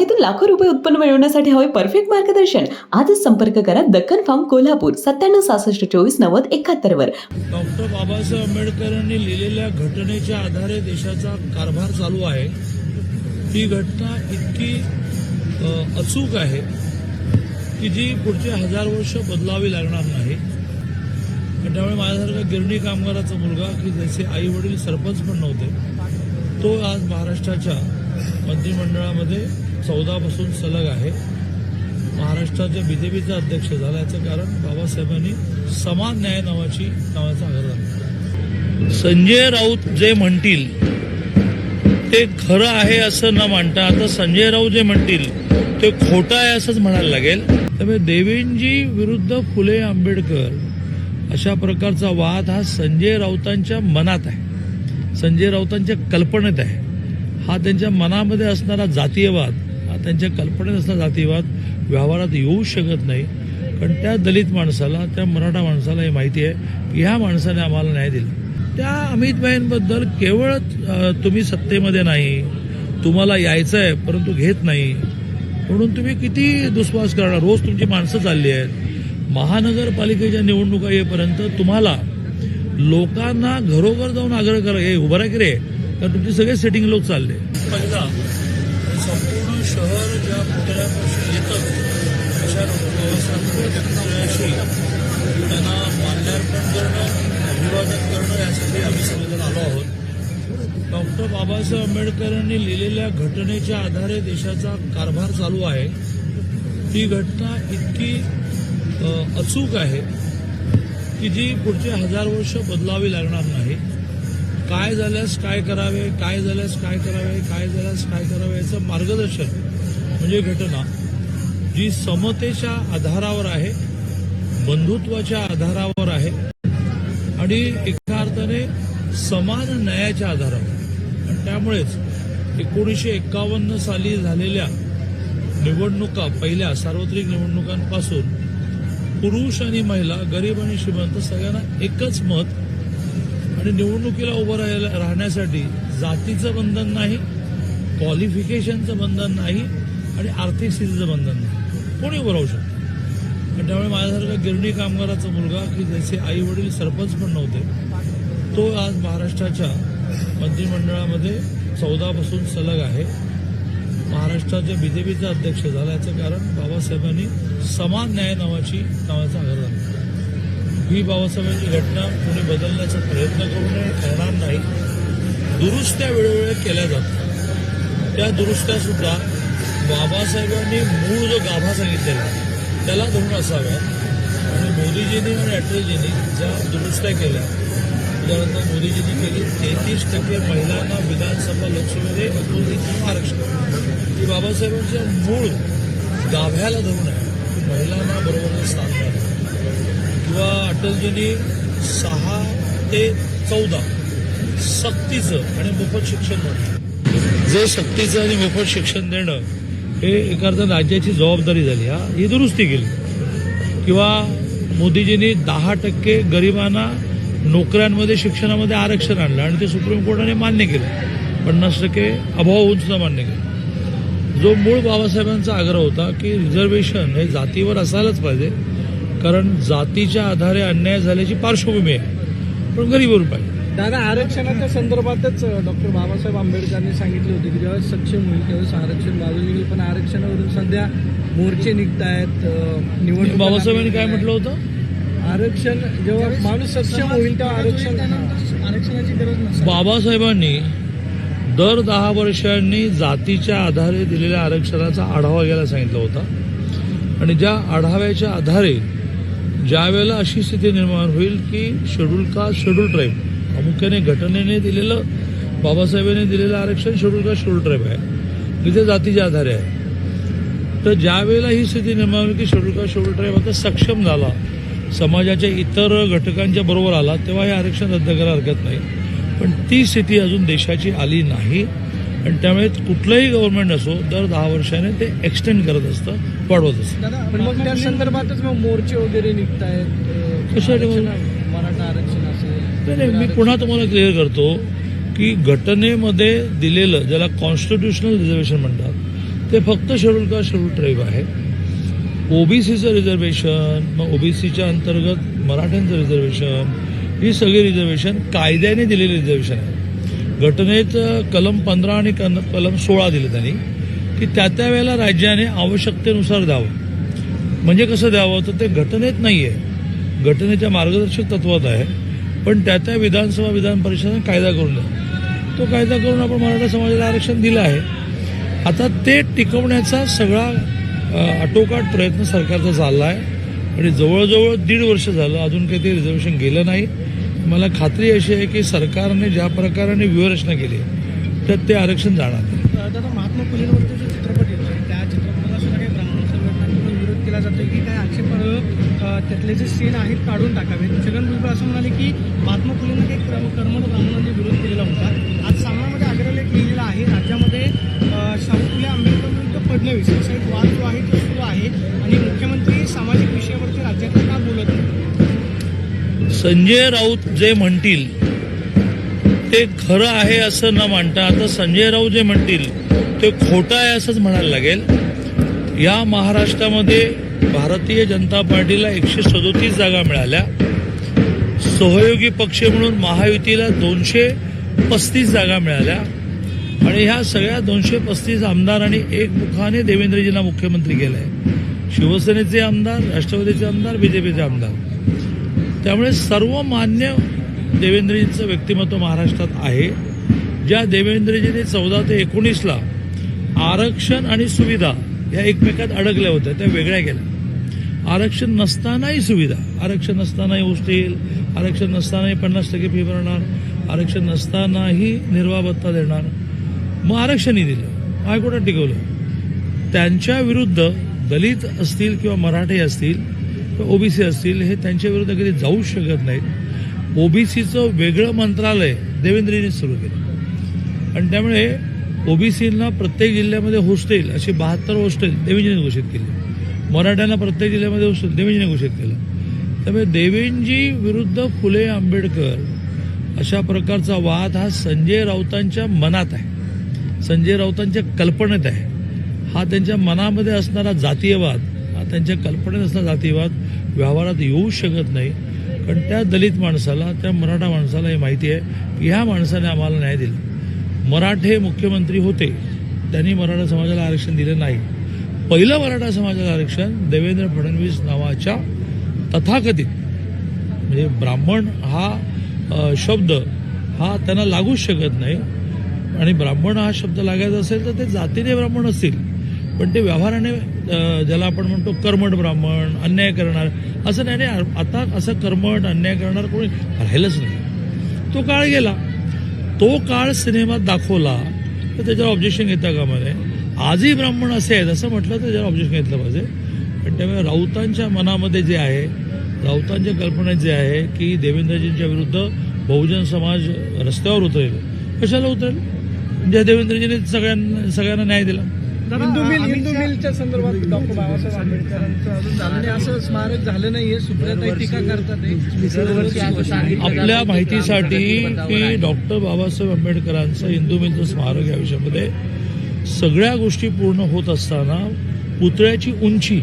बागेतून लाखो रुपये उत्पन्न मिळवण्यासाठी हवे परफेक्ट मार्गदर्शन. आजच संपर्क करा दक्कन फार्म कोल्हापूर सत्त्याण्णव सहासष्ट चोवीस नव्वद एकाहत्तर वर. डॉक्टर बाबासाहेब आंबेडकरांनी लिहिलेल्या घटनेच्या आधारे देशाचा कारभार चालू आहे. ही घटना इतकी अचूक आहे की जी पुढचे हजार वर्ष बदलावी लागणार नाही. त्यामुळे माझ्यासारखा गिरणी कामगाराचा मुलगा की ज्याचे आई वडील सरपंच पण नव्हते तो आज महाराष्ट्राच्या मंत्रिमंडळामध्ये चौदापासून सलग आहे. महाराष्ट्राच्या बीजेपीचा अध्यक्ष झाला याचं कारण बाबासाहेबांनी समान न्याय नावाची नावाचा आग्रह संजय राऊत जे म्हणतील ते खरं आहे असं न मानता आता संजय राऊत जे म्हणतील ते खोटं आहे असंच म्हणायला लागेल. त्यामुळे देवेंजी विरुद्ध फुले आंबेडकर अशा प्रकारचा वाद हा संजय राऊतांच्या मनात आहे. संजय राऊतांच्या कल्पनेत आहे. हा त्यांच्या मनामध्ये असणारा जातीयवाद त्यांच्या कल्पनेत जातीवाद व्यवहारात येऊ शकत नाही. कारण त्या दलित माणसाला त्या मराठा माणसाला हे माहिती आहे की ह्या माणसाने आम्हाला न्याय दिला. त्या अमितबाईंबद्दल केवळ तुम्ही सत्तेमध्ये नाही तुम्हाला यायचं आहे परंतु घेत नाही. म्हणून तुम्ही किती दुस्वास करणार? रोज तुमची माणसं चालली आहेत. महानगरपालिकेच्या निवडणुका येईपर्यंत तुम्हाला लोकांना घरोघर जाऊन आग्रह करा हे उभं राहा की रे. तुमचे सगळे सेटिंग लोक चालले. संपूर्ण शहर ज्या पुतळ्यापासून येतं अशा पुतळ्याशी त्यांना माल्यार्पण करणं अभिवादन करणं यासाठी आम्ही सगळेजण आलो आहोत. डॉक्टर बाबासाहेब आंबेडकरांनी लिहिलेल्या घटनेच्या आधारे देशाचा कारभार चालू आहे. ही घटना इतकी अचूक आहे की जी पुढचे हजार वर्ष बदलावी लागणार नाही. काय झाल्यास काय करावे काय झाल्यास काय करावे काय झाल्यास काय करावे याचं मार्गदर्शन म्हणजे घटना जी समतेच्या आधारावर आहे बंधुत्वाच्या आधारावर आहे आणि एका अर्थाने समान न्यायाच्या आधारावर. आणि त्यामुळेच एकोणीसशे एक्कावन्न साली झालेल्या निवडणुका पहिल्या सार्वत्रिक निवडणुकांपासून पुरुष आणि महिला गरीब आणि श्रीमंत सगळ्यांना एकच मत आणि निवडणुकीला उभं राहायला राहण्यासाठी जातीचं बंधन नाही क्वालिफिकेशनचं बंधन नाही आणि आर्थिक स्थितीचं बंधन नाही कोणी उभं राहू शकतं आणि त्यामुळे माझ्यासारखा गिरणी कामगाराचा मुलगा की ज्याचे आई वडील सरपंच पण नव्हते तो आज महाराष्ट्राच्या मंत्रिमंडळामध्ये चौदापासून सलग आहे महाराष्ट्राच्या बीजेपीचा अध्यक्ष झाला याचं कारण बाबासाहेबांनी समान न्याय नावाची नावाचा आग्रह धरला. ही बाबासाहेबांची घटना कोणी बदलण्याचा प्रयत्न करू नये करणार नाही. दुरुस्त्या वेळोवेळी केल्या जातात. त्या दुरुस्त्या सुद्धा बाबासाहेबांनी मूळ जो गाभा सांगितलेला त्याला धरून असाव्या आणि मोदीजींनी आणि अटलजींनी ज्या दुरुस्त्या केल्या उदाहरणार्थ मोदीजींनी केली तेहतीस टक्के महिलांना विधानसभा लोकसभेमध्ये अतुलनीतीचं आरक्षण ही बाबासाहेबांच्या मूळ गाभ्याला धरून आहे महिलांना बरोबर स्थान द्यावं किंवा अटलजींनी सहा ते चौदा सक्तीचं आणि मोफत शिक्षण म्हटलं जे सक्तीचं आणि मोफत शिक्षण देणं हे एका अर्थानं राज्याची जबाबदारी झाली हा? ही दुरुस्ती केली. किंवा मोदीजींनी दहा टक्के गरिबांना नोकऱ्यांमध्ये शिक्षणामध्ये आरक्षण आणलं आणि ते सुप्रीम कोर्टाने मान्य केलं. पन्नास टक्के अभाव होऊन सुद्धा मान्य केलं. जो मूळ बाबासाहेबांचा आग्रह होता की रिझर्वेशन हे जातीवर असायलाच पाहिजे. कारण जातीच्या आधारे अन्याय झाल्याची पार्श्वभूमी आहे. पण गरीबवर पाहिजे दादा आरक्षणाच्या संदर्भातच डॉक्टर बाबासाहेब आंबेडकरांनी सांगितले होते की जेव्हा सक्षम होईल त्यावेळेस आरक्षण बाजूला येईल. पण आरक्षणावरून सध्या मोर्चे निघत आहेत निवडणूक बाबासाहेबांनी काय म्हटलं होतं? आरक्षण जेव्हा माणूस सक्षम होईल तेव्हा आरक्षण आरक्षणाची गरज नसते. बाबासाहेबांनी दर दहा वर्षांनी जातीच्या आधारे दिलेल्या आरक्षणाचा आढावा घ्यायला सांगितला होता. आणि ज्या आढाव्याच्या आधारे ज्या वेळेला अशी स्थिती निर्माण होईल की शेड्यूल कास्ट शेड्यूल ट्राईब प्रामुख्याने घटनेने दिलेलं बाबासाहेबांनी दिलेलं आरक्षण शेड्यूल कास्ट शेड्यूल ट्राईब आहे? तिथे जातीच्या आधारे आहे. तर ज्या वेळेला ही स्थिती निर्माण होईल की शेड्यूल कास्ट शेड्यूल ट्राईब आता सक्षम झाला समाजाच्या इतर घटकांच्या बरोबर आला तेव्हा हे आरक्षण रद्द करायला हरकत नाही. पण ती स्थिती अजून देशाची आली नाही. आणि त्यामुळे कुठलंही गव्हर्नमेंट असो दर दहा वर्षाने ते एक्सटेंड करत असतं वाढवत असतं. पण मग त्या संदर्भातच मग मोर्चे वगैरे निघत आहेत कशासाठी मराठा आरक्षण असेल नाही मी पुन्हा तुम्हाला क्लिअर करतो की घटनेमध्ये दिलेलं ज्याला कॉन्स्टिट्युशनल रिझर्वेशन म्हणतात ते फक्त शेड्यूल कास्ट शेड्यूल ट्राईब आहे? ओबीसीचं रिझर्वेशन मग ओबीसीच्या अंतर्गत मराठ्यांचं रिझर्वेशन ही सगळी रिझर्वेशन कायद्याने दिलेली रिझर्वेशन आहे. घटनेत कलम पंधरा आणि कन- कलम सोळा दिले त्यांनी की त्या त्या वेळेला राज्याने आवश्यकतेनुसार द्यावं. म्हणजे कसं द्यावं? तर ते घटनेत नाही आहे घटनेच्या मार्गदर्शक तत्वात आहे. पण त्या त्या विधानसभा विधान परिषदेने कायदा करून द्या तो कायदा करून आपण मराठा समाजाला आरक्षण दिलं आहे. आता ते टिकवण्याचा सगळा आटोकाट प्रयत्न सरकारचा चालला आहे आणि जवळजवळ दीड वर्ष झालं अजून काही ते रिझर्वेशन गेलं नाही. मला खात्री अशी आहे की सरकारने ज्या प्रकाराने व्यूहरचना केली तर ते आरक्षण जाणार नाही. महात्मा फुलेंवरती जो चित्रपट येतोय म्हणजे त्या चित्रपटाला सुद्धा काही ब्राह्मण संघटनांकडून विरोध केला जातोय की काय आक्षेपार्ह त्यातले जे सीन आहेत काढून टाकावेत. छगन भुजबळ असं म्हणाले की महात्मा फुलेंना काही क्रम कर्मठ ब्राह्मणांनी विरोध केलेला होता. आज सामनामध्ये अग्रलेख लिहिलेला आहे. राज्यामध्ये अ, शाहू फुले आंबेडकर विरुद्ध फडणवीस असा एक वाद जो आहे तो सुरू आहे. आणि मुख्यमंत्री संजय राऊत जे म्हणतील ते खरं आहे असं न मानता आता संजय राऊत जे म्हणतील ते खोटं आहे असंच म्हणायला लागेल. या महाराष्ट्रामध्ये भारतीय जनता पार्टीला एकशे सदोतीस जागा मिळाल्या. सहयोगी पक्ष म्हणून महायुतीला दोनशे पस्तीस जागा मिळाल्या. आणि ह्या सगळ्या दोनशे पस्तीस आमदारांनी एकमुखाने देवेंद्रजींना मुख्यमंत्री केलंय. शिवसेनेचे आमदार राष्ट्रवादीचे आमदार बीजेपीचे आमदार. त्यामुळे सर्वमान्य देवेंद्रजींचं व्यक्तिमत्व महाराष्ट्रात आहे. ज्या देवेंद्रजींनी चौदा ते एकोणीसला आरक्षण आणि सुविधा या एकमेकात अडकल्या होत्या त्या वेगळ्या केल्या आरक्षण नसतानाही सुविधा आरक्षण नसतानाही होस्टेल आरक्षण नसतानाही पन्नास टक्के फी भरणार आरक्षण नसतानाही निर्वाभत्ता देणार. मग आरक्षणही दिलं हायकोर्टात टिकवलं. त्यांच्या विरुद्ध दलित असतील किंवा मराठी असतील ओबीसी असतील हे त्यांच्या विरुद्ध कधी जाऊ शकत नाहीत. ओबीसीचं वेगळं मंत्रालय देवेंद्रजींनी सुरू केलं. आणि त्यामुळे ओबीसींना प्रत्येक जिल्ह्यामध्ये हॉस्टेल अशी बहात्तर हॉस्टेल देवेंद्रजींनी घोषित केली. मराठ्यांना प्रत्येक जिल्ह्यामध्ये हॉस्टेल देवेंद्रजींनी घोषित केलं. त्यामुळे देवेंजी विरुद्ध फुले आंबेडकर अशा प्रकारचा वाद हा संजय राऊतांच्या मनात आहे. संजय राऊतांच्या कल्पनेत आहे. हा त्यांच्या मनामध्ये असणारा जातीयवाद त्यांच्या कल्पनेत असला जातीवाद व्यवहारात येऊ शकत नाही. कारण त्या दलित माणसाला त्या मराठा माणसाला हे माहिती आहे की ह्या माणसाने आम्हाला न्याय दिला. मराठे मुख्यमंत्री होते त्यांनी मराठा समाजाला आरक्षण दिलं नाही. पहिलं मराठा समाजाला आरक्षण देवेंद्र फडणवीस नावाच्या तथाकथित म्हणजे ब्राह्मण हा शब्द हा त्यांना लागूच शकत नाही. आणि ब्राह्मण हा शब्द लागायचा असेल तर ते जातीने ब्राह्मण असतील. पण ते व्यवहाराने ज्याला आपण म्हणतो कर्मठ ब्राह्मण अन्याय करणार असं नाही नाही आता असं कर्मठ अन्याय करणार कोणी राहिलंच नाही. तो काळ गेला. तो काळ सिनेमात दाखवला तर त्याच्यावर ऑब्जेक्शन घेता कामा नये. आजही ब्राह्मण असे आहेत असं म्हटलं तर त्याच्यावर ऑब्जेक्शन घेतलं पाहिजे. पण त्यामुळे राऊतांच्या मनामध्ये जे आहे राऊतांच्या कल्पनेत जे आहे की देवेंद्रजींच्या विरुद्ध बहुजन समाज रस्त्यावर उतरेल. कशाला उतरेल? ज्या देवेंद्रजींनी सगळ्यांना सगळ्यांना न्याय दिला. हिंदू मिल हिंदू मिलच्या संदर्भात डॉक्टर बाबासाहेब आंबेडकरांचं अजून झालं नाही. असं स्मारक झालं नाहीये सुप्रियाताई टीका करतात आहे. आपल्या माहितीसाठी की डॉक्टर बाबासाहेब आंबेडकरांचं हिंदू मिलचं स्मारक या विषयामध्ये सगळ्या गोष्टी पूर्ण होत असताना पुतळ्याची उंची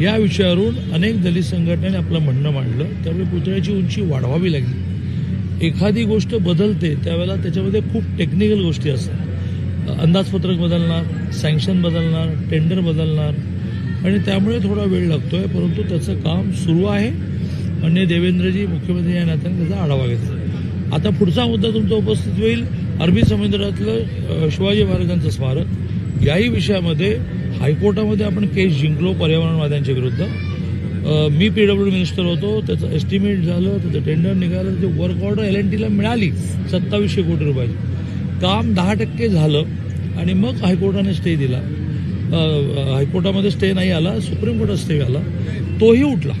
या विषयावरून अनेक दलित संघटनेने आपलं म्हणणं मांडलं. त्यामुळे पुतळ्याची उंची वाढवावी लागली. एखादी गोष्ट बदलते त्यावेळेला त्याच्यामध्ये खूप टेक्निकल गोष्टी असतात. अंदाजपत्रक बदलणार सँक्शन बदलणार टेंडर बदलणार. आणि त्यामुळे थोडा वेळ लागतो आहे परंतु त्याचं काम सुरू आहे. आणि देवेंद्रजी मुख्यमंत्री या नात्याने त्याचा आढावा घेतला. आता पुढचा मुद्दा तुमचा उपस्थित होईल. अरबी समुद्रातलं शिवाजी महाराजांचं स्मारक. याही विषयामध्ये हायकोर्टामध्ये आपण केस जिंकलो पर्यावरणवाद्यांच्या विरुद्ध. मी पी डब्ल्यू मिनिस्टर होतो त्याचं एस्टिमेट झालं त्याचं टेंडर निघालं त्याची वर्क ऑर्डर एल एन टीला मिळाली सत्तावीसशे कोटी रुपयाची. काम दहा टक्के झालं आणि मग हायकोर्टाने स्टे दिला. हायकोर्टामध्ये स्टे नाही आला सुप्रीम कोर्टात स्टे आला. तोही उठला.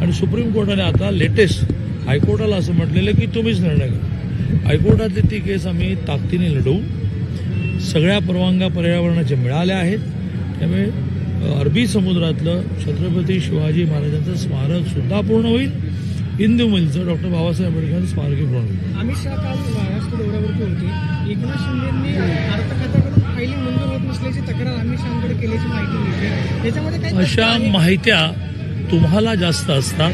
आणि सुप्रीम कोर्टाने आता लेटेस्ट हायकोर्टाला असं म्हटलेलं की तुम्हीच निर्णय घ्या. हायकोर्टातली ती केस आम्ही ताकदीने लढवू. सगळ्या परवानग्या पर्यावरणाच्या मिळाल्या आहेत. त्यामुळे अरबी समुद्रातलं छत्रपती शिवाजी महाराजांचं स्मारक सुद्धा पूर्ण होईल. हिंदू मिलचं डॉक्टर बाबासाहेब पूर्ण होईल अमित शहा काल महाराष्ट्र दौऱ्यावरती होते. एकनाथ शिंदेंनी अर्थ खात्याकडून फायली मंजूर होत नसल्याची तक्रार अमित शहाकडे केल्याची माहिती मिळते. याच्यामध्ये काही तथ्य अशा? माहित्या तुम्हाला जास्त असतात?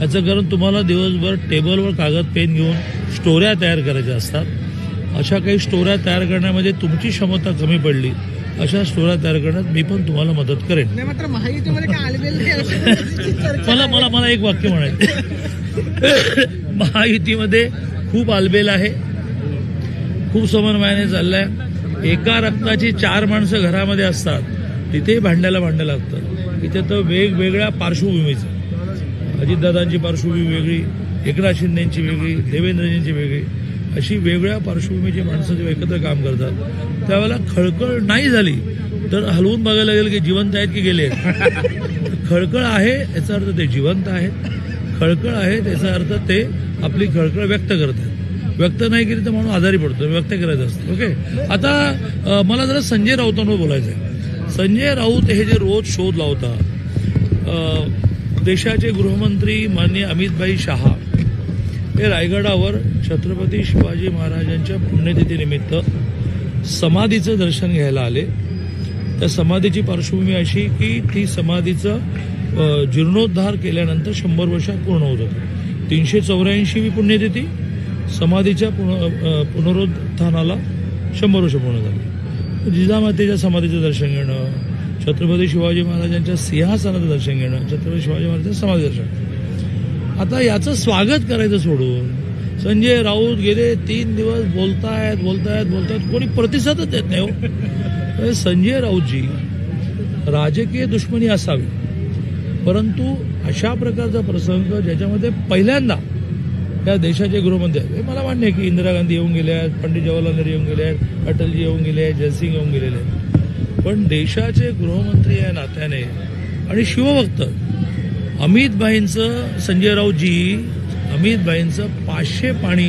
याचं कारण तुम्हाला दिवसभर टेबलवर कागद पेन घेऊन स्टोऱ्या तयार करायच्या असतात. अशा काही स्टोऱ्या तयार करण्यामध्ये तुमची क्षमता कमी पडली. अशा तयार करण्यात मी पण तुम्हाला मदत करेन. मला. मला मला एक वाक्य म्हणायचं महायुतीमध्ये खूप आलबेल आहे. खूप समन्वयाने चाललंय. एका रक्ताची चार माणसं घरामध्ये असतात. तिथेही भांड्याला भांडं लागतं इथे तर वेगवेगळ्या पार्श्वभूमीचं. अजितदादांची पार्श्वभूमी वेगळी एकनाथ शिंदेची वेगळी देवेंद्रजींची वेगळी. अशी वेगळ्या पार्श्वभूमीची माणसं जेव्हा एकत्र काम करतात त्यावेळेला खळखळ नाही झाली तर हलवून बघायला लागेल की जिवंत आहेत की गेले आहेत. खळखळ आहे याचा अर्थ ते जिवंत आहेत. खळखळ आहे त्याचा अर्थ ते आपली खळखळ व्यक्त करत आहेत. व्यक्त नाही केली तर म्हणून आजारी पडतो व्यक्त करायचं असतं. ओके? आता मला जरा संजय राऊतांवर बोलायचं आहे. संजय राऊत हे जे रोज शोध लावतात अ, देशाचे गृहमंत्री माननीय अमितभाई शहा हे रायगडावर छत्रपती शिवाजी महाराजांच्या पुण्यतिथीनिमित्त समाधीचं दर्शन घ्यायला आले. त्या समाधीची पार्श्वभूमी अशी की ती समाधीचं जीर्णोद्धार केल्यानंतर शंभर वर्षात पूर्ण होत होतं. तीनशे चौऱ्याऐंशी पुण्यतिथी समाधीच्या पुन पुनरुत्थानाला शंभर वर्ष पूर्ण झाली. जिजामातेच्या समाधीचं दर्शन घेणं छत्रपती शिवाजी महाराजांच्या सिंहासनाचं दर्शन घेणं छत्रपती शिवाजी महाराजांचं समाधी दर्शन. आता याचं स्वागत करायचं सोडून संजय राऊत गेले तीन दिवस बोलतायत बोलतायत बोलतायत. कोणी प्रतिसादच देत नाही हो. संजय राऊतजी राजकीय दुश्मनी असावी. परंतु अशा प्रकारचा प्रसंग ज्याच्यामध्ये पहिल्यांदा त्या देशाचे गृहमंत्री आहेत. हे मला मान्य आहे की इंदिरा गांधी येऊन गेल्या आहेत पंडित जवाहरलाल नेहरू येऊन गेले आहेत अटलजी येऊन गेले आहेत जयसिंग येऊन गेलेले आहेत. पण देशाचे गृहमंत्री या नात्याने आणि शिवभक्त अमितभाईंचं संजय राऊतजी अमितबाईंचं पाचशे पाणी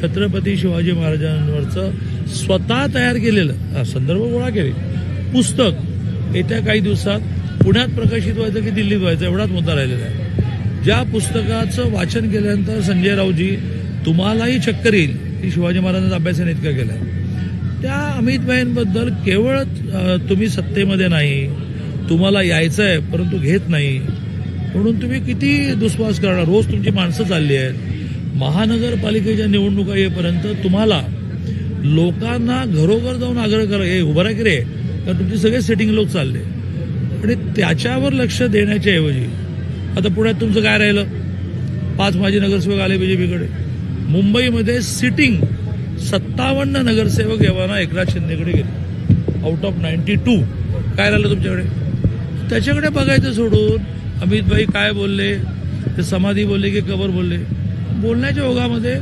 छत्रपती शिवाजी महाराजांवरचं स्वतः तयार केलेलं संदर्भ गोळा केले. पुस्तक येत्या काही दिवसात पुण्यात प्रकाशित व्हायचं की दिल्लीत व्हायचं एवढाच मुद्दा राहिलेला आहे. ज्या पुस्तकाचं वाचन केल्यानंतर संजय राऊजी तुम्हालाही चक्कर येईल की शिवाजी महाराजांचा अभ्यासाने इतका केलाय. त्या अमितबाईंबद्दल केवळ तुम्ही सत्तेमध्ये नाही तुम्हाला यायचं आहे परंतु घेत नाही. म्हणून तुम्ही किती दुस्वास करणार? रोज तुमची माणसं चालली आहेत. महानगरपालिकेच्या निवडणुका येईपर्यंत तुम्हाला लोकांना घरोघर जाऊन आग्रह करा हे उभं राहा की रे. कारण तुमचे सगळे सेटिंग लोक चालले आणि त्याच्यावर लक्ष देण्याच्या ऐवजी आता पुण्यात तुमचं काय राहिलं? पाच माजी नगरसेवक आले बीजेपीकडे. मुंबईमध्ये सिटिंग सत्तावन्न नगरसेवक येवाना एकनाथ शिंदेकडे गेले. आउट ऑफ नाईन्टी टू काय राहिलं तुमच्याकडे? त्याच्याकडे बघायचं सोडून अमितभाई काय बोलले? ते समाधी बोलले की कबर बोलले? बोलण्याच्या ओघामध्ये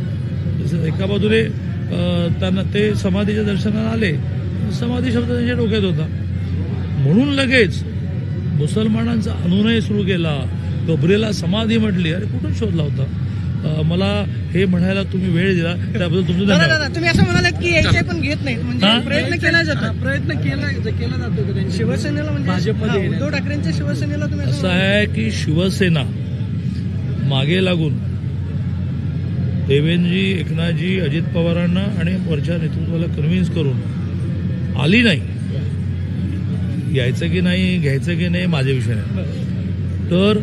एका बाजूने त्यांना ते समाधीच्या दर्शनाला आले. समाधी शब्द त्यांच्या डोक्यात होता. म्हणून लगेच मुसलमानांचा अनुनय सुरू केला. कबरेला समाधी म्हटली. अरे कुठून शोधला होता? मला हे म्हणायला तुम्ही वेळ दिला त्याबद्दल तुमचं तुम्ही असं म्हणालात की यायचे पण घेत नाहीत हा? म्हणजे प्रयत्न केला जातो. प्रयत्न केला केला जातो? शिवसेनेला म्हणजे भाजपमध्ये उद्धव ठाकरेंच्या शिवसेनेला तुम्ही असं असं आहे की शिवसेना मागे लागून देवेंद्रजी एकनाथजी अजित पवारांना आणि वरच्या नेतृत्वाला कन्व्हिन्स करून आली नाही. यायचं की नाही घ्यायचं की नाही माझ्या विषय नाही. तर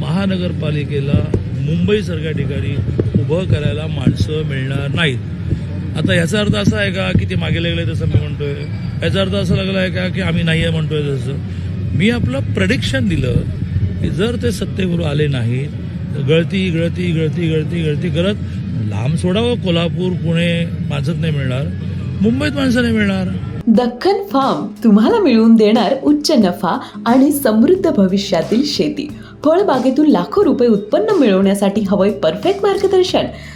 महानगरपालिकेला मुंबईसारख्या ठिकाणी उभं करायला माणसं मिळणार नाहीत. आता याचा अर्थ असा आहे का की ते मागे लागले तसं मी म्हणतोय? याचा अर्थ असा लागला आहे का की आम्ही नाही आहे म्हणतोय तसं? मी आपलं प्रडिक्शन दिलं की जर ते सत्तेवर आले नाहीत गळती गळती गळती गळती गळती करत लांब सोडावं. कोल्हापूर पुणे माणसं नाही मिळणार. मुंबईत माणसं नाही मिळणार. दख्खन फार्म तुम्हाला मिळवून देणार उच्च नफा आणि समृद्ध भविष्यातील शेती. फळबागेतून लाखो रुपये उत्पन्न मिळवण्यासाठी हवंय परफेक्ट मार्गदर्शन.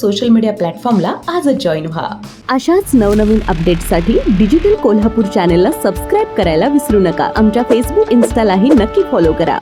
सोशल मीडिया प्लॅटफॉर्मला आजच जॉईन व्हा. अशाच नवनवीन अपडेटसाठी डिजिटल कोल्हापूर चॅनेलला सबस्क्राईब करायला विसरू नका. आमच्या फेसबुक इन्स्टालाही नक्की फॉलो करा.